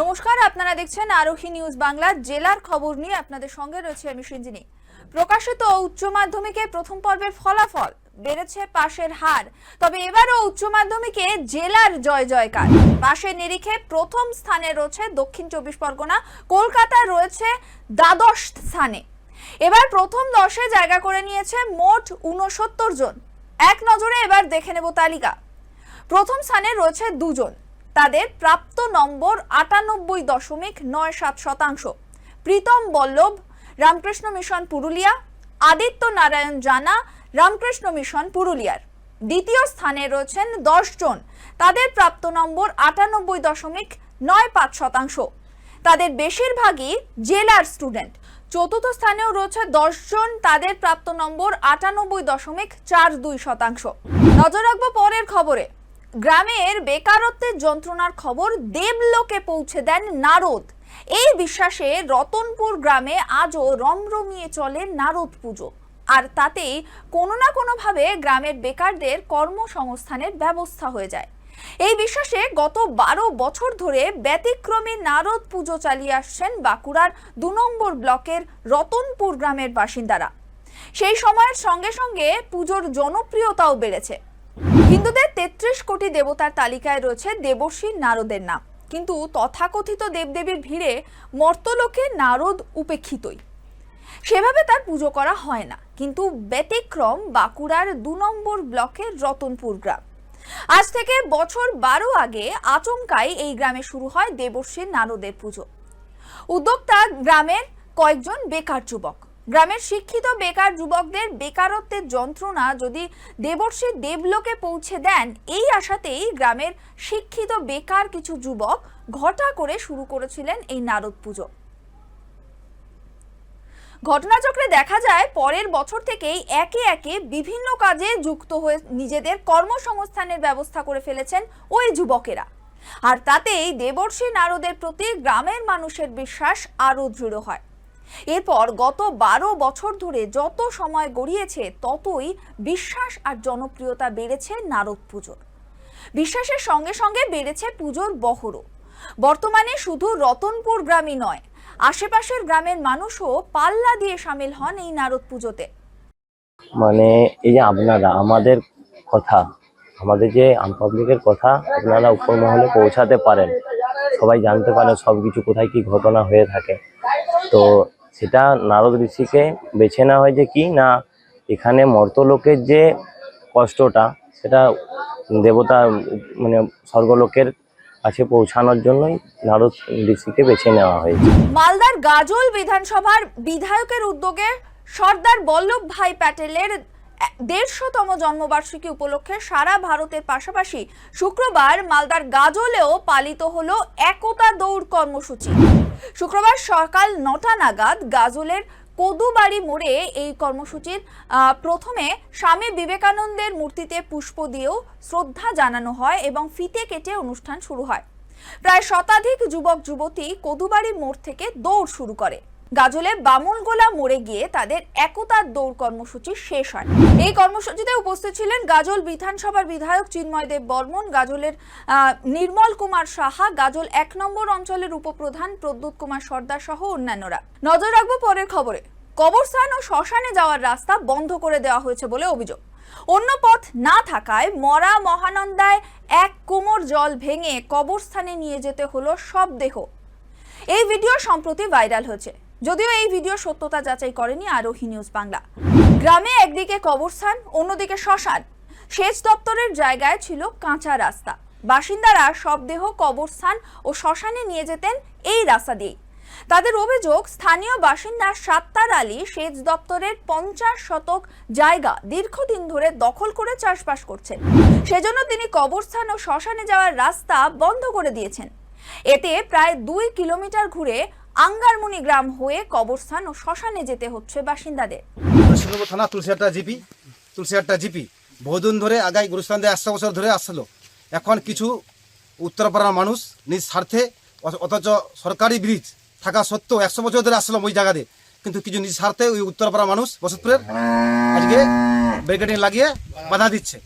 নমস্কার, আপনারা দেখছেন আরোহী নিউজ বাংলা। জেলার খবর নিয়ে আপনাদের সঙ্গে রয়েছে আমি সৃঞ্জিনী। প্রকাশিত উচ্চ মাধ্যমিকে প্রথম পর্বের ফলাফল বেড়েছে পাশের হার। তবে এবারও উচ্চ মাধ্যমিকে জেলার জয় জয়কার। পাশের নিরিখে প্রথম স্থানে রয়েছে দক্ষিণ চব্বিশ পরগনা কলকাতা রয়েছে দ্বাদশ স্থানে। এবার প্রথম দশে জায়গা করে নিয়েছে মোট উনসত্তর জন। এক নজরে এবার দেখে নেব তালিকা। প্রথম স্থানে রয়েছে দুজন। তাদের প্রাপ্ত নম্বর আটানব্বই দশমিক নয় সাত শতাংশ। প্রীতম বল্লভ, রামকৃষ্ণ মিশন পুরুলিয়া, আদিত্য নারায়ণ জানা, রামকৃষ্ণ মিশন পুরুলিয়ার। দ্বিতীয় স্থানে রয়েছেন জন। তাদের প্রাপ্ত নম্বর আটানব্বই দশমিক নয় পাঁচ শতাংশ। তাদের বেশিরভাগই জেলার স্টুডেন্ট। চতুর্থ স্থানেও রয়েছে জন। তাদের প্রাপ্ত নম্বর আটানব্বই দশমিক চার দুই শতাংশ। নজর রাখব পরের খবরে। গ্রামের বেকারত্বের যন্ত্রণার খবর দেবলোকে পৌঁছে দেন নারদ। এই বিশ্বাসে রতনপুর গ্রামে আজও রমরমিয়ে চলে নারদ পুজো। আর তাতেই কোনো না কোনোভাবে গ্রামের বেকারদের কর্মসংস্থানের ব্যবস্থা হয়ে যায়। এই বিশ্বাসে গত বারো বছর ধরে ব্যতিক্রমী নারদ পুজো চালিয়ে আসছেন বাঁকুড়ার দু নম্বর ব্লকের রতনপুর গ্রামের বাসিন্দারা। সেই সময়ের সঙ্গে সঙ্গে পুজোর জনপ্রিয়তাও বেড়েছে। হিন্দুদের তেত্রিশ কোটি দেবতার তালিকায় রয়েছে দেবর্ষী নারদের নাম। কিন্তু তথাকথিত দেবদেবীর ভিড়ে মর্তলোকে নারদ উপেক্ষিতই। সেভাবে তার পুজো করা হয় না, কিন্তু ব্যতিক্রম বাঁকুড়ার দু নম্বর ব্লকের রতনপুর গ্রাম। আজ থেকে বছর বারো আগে আচমকাই এই গ্রামে শুরু হয় দেবর্ষীর নারদের পুজো। উদ্যোক্তা গ্রামের কয়েকজন বেকার যুবক। গ্রামের শিক্ষিত বেকার যুবকদের বেকারত্বের যন্ত্রণা যদি দেবর্ষী দেবলোকে পৌঁছে দেন, এই আশাতেই গ্রামের শিক্ষিত বেকার কিছু যুবক ঘটা করে শুরু করেছিলেন এই নারদ পুজো। ঘটনাচক্রে দেখা যায়, পরের বছর থেকেই একে একে বিভিন্ন কাজে যুক্ত হয়ে নিজেদের কর্মসংস্থানের ব্যবস্থা করে ফেলেছেন ওই যুবকেরা। আর তাতেই দেবর্ষী নারদের প্রতি গ্রামের মানুষের বিশ্বাস আরও দৃঢ় হয়। এরপর গত বারো বছর ধরে যত সময় গড়িয়েছে, ততই বিশ্বাস আর জনপ্রিয়তা বেড়েছে নারদ পুজোর। বিশ্বাসের সঙ্গে সঙ্গে বেড়েছে পুজোর বহরও। বর্তমানে শুধু রতনপুর গ্রামই নয়, আশেপাশের গ্রামের মানুষও পাল্লা দিয়ে সামিল হন এই নারদ পুজোতে। মানে এই যে আপনারা, আমাদের কথা, আমাদের যে আনপাবলিকের কথা, আপনারা উপর মহলে পৌঁছাতে পারেন। সবাই জানতে পারে সব কিছু কোথায় কি ঘটনা হয়ে থাকে। তো সেটা নারদ ঋষিকে বেছে নেওয়া হয় যে কি? না, এখানে মর্তলোকের যে কষ্টটা, সেটা দেবতা মানে স্বর্গলোকের কাছে পৌঁছানোর জন্যই নারদ ঋষিকে বেছে নেওয়া হয়েছে। মালদার গাজল বিধানসভার বিধায়কের উদ্যোগে সর্দার বল্লভ ভাই প্যাটেলের দেড়শোতম জন্মবার্ষিকী উপলক্ষে সারা ভারতের পাশাপাশি শুক্রবার মালদার গাজলেও পালিত হলো একতা দৌড় কর্মসূচি। শুক্রবার সকাল নটা নাগাদ গাজলের কদুবাড়ি মোড়ে এই কর্মসূচির প্রথমে স্বামী বিবেকানন্দের মূর্তিতে পুষ্প দিয়েও শ্রদ্ধা জানানো হয় এবং ফিতে কেটে অনুষ্ঠান শুরু হয়। প্রায় শতাধিক যুবক যুবতী কদুবাড়ি মোড় থেকে দৌড় শুরু করে। গাজলে বামুনগোলা মোড়ে গিয়ে তাদের একতার দৌড় কর্মসূচি শেষ হয়। এই কর্মসূচিতে উপস্থিত ছিলেন গাজল বিধানসভার বিধায়ক চিন্ময় দেব বর্মন, গাজলের নির্মল কুমার সাহা, গাজল এক নম্বর অঞ্চলের উপপ্রধান প্রদ্যুৎ কুমার সর্দার সহ অন্যান্যরা। নজর রাখব পরের খবরে। কবরস্থান ও শ্মশানে যাওয়ার রাস্তা বন্ধ করে দেওয়া হয়েছে বলে অভিযোগ। অন্য পথ না থাকায় মরা মহানন্দায় এক কোমর জল ভেঙে কবরস্থানে নিয়ে যেতে হলো সব দেহ। এই ভিডিও সম্প্রতি ভাইরাল হয়েছে। যদিও এই ভিডিও সত্যতা যাচাই করেনি আরোহী নিউজ বাংলা। গ্রামে একদিকে কবরস্থান, অন্যদিকে শ্মশান। সেচ দপ্তরের জায়গায় ছিল কাঁচা রাস্তা। বাসিন্দারা সব দেহ কবরস্থান ও শ্মশানে নিয়ে যেতেন এই রাস্তা দিয়েই। তাদের অভিযোগ, স্থানীয় বাসিন্দা সাত্তার আলী সেচ দপ্তরের পঞ্চাশ শতক জায়গা দীর্ঘদিন ধরে দখল করে চাষবাস করছেন। সেজন্য তিনি কবরস্থান ও শ্মশানে যাওয়ার রাস্তা বন্ধ করে দিয়েছেন। এতে প্রায় দুই কিলোমিটার ঘুরে আঙ্গারমুনি গ্রাম হয়ে কবরস্থান ও শ্মশানে যেতে হচ্ছে বাসিন্দাদের। থানা তুলসিহাট্টা জিপি তুলসিহাট্টা জিপি। বহুদিন ধরে আগাই গুরুস্থান দিয়ে একশো বছর ধরে আসলো। এখন কিছু উত্তরপাড়ার মানুষ নিজ স্বার্থে অথচ সরকারি ব্রিজ থাকা সত্ত্বেও একশো বছর ধরে আসলো ওই জায়গাতে। কিন্তু কিছু নিজ স্বার্থে ওই উত্তরপাড়া মানুষ বসতপুরের আজকে ব্যারিকেডিং লাগিয়ে বাধা দিচ্ছে।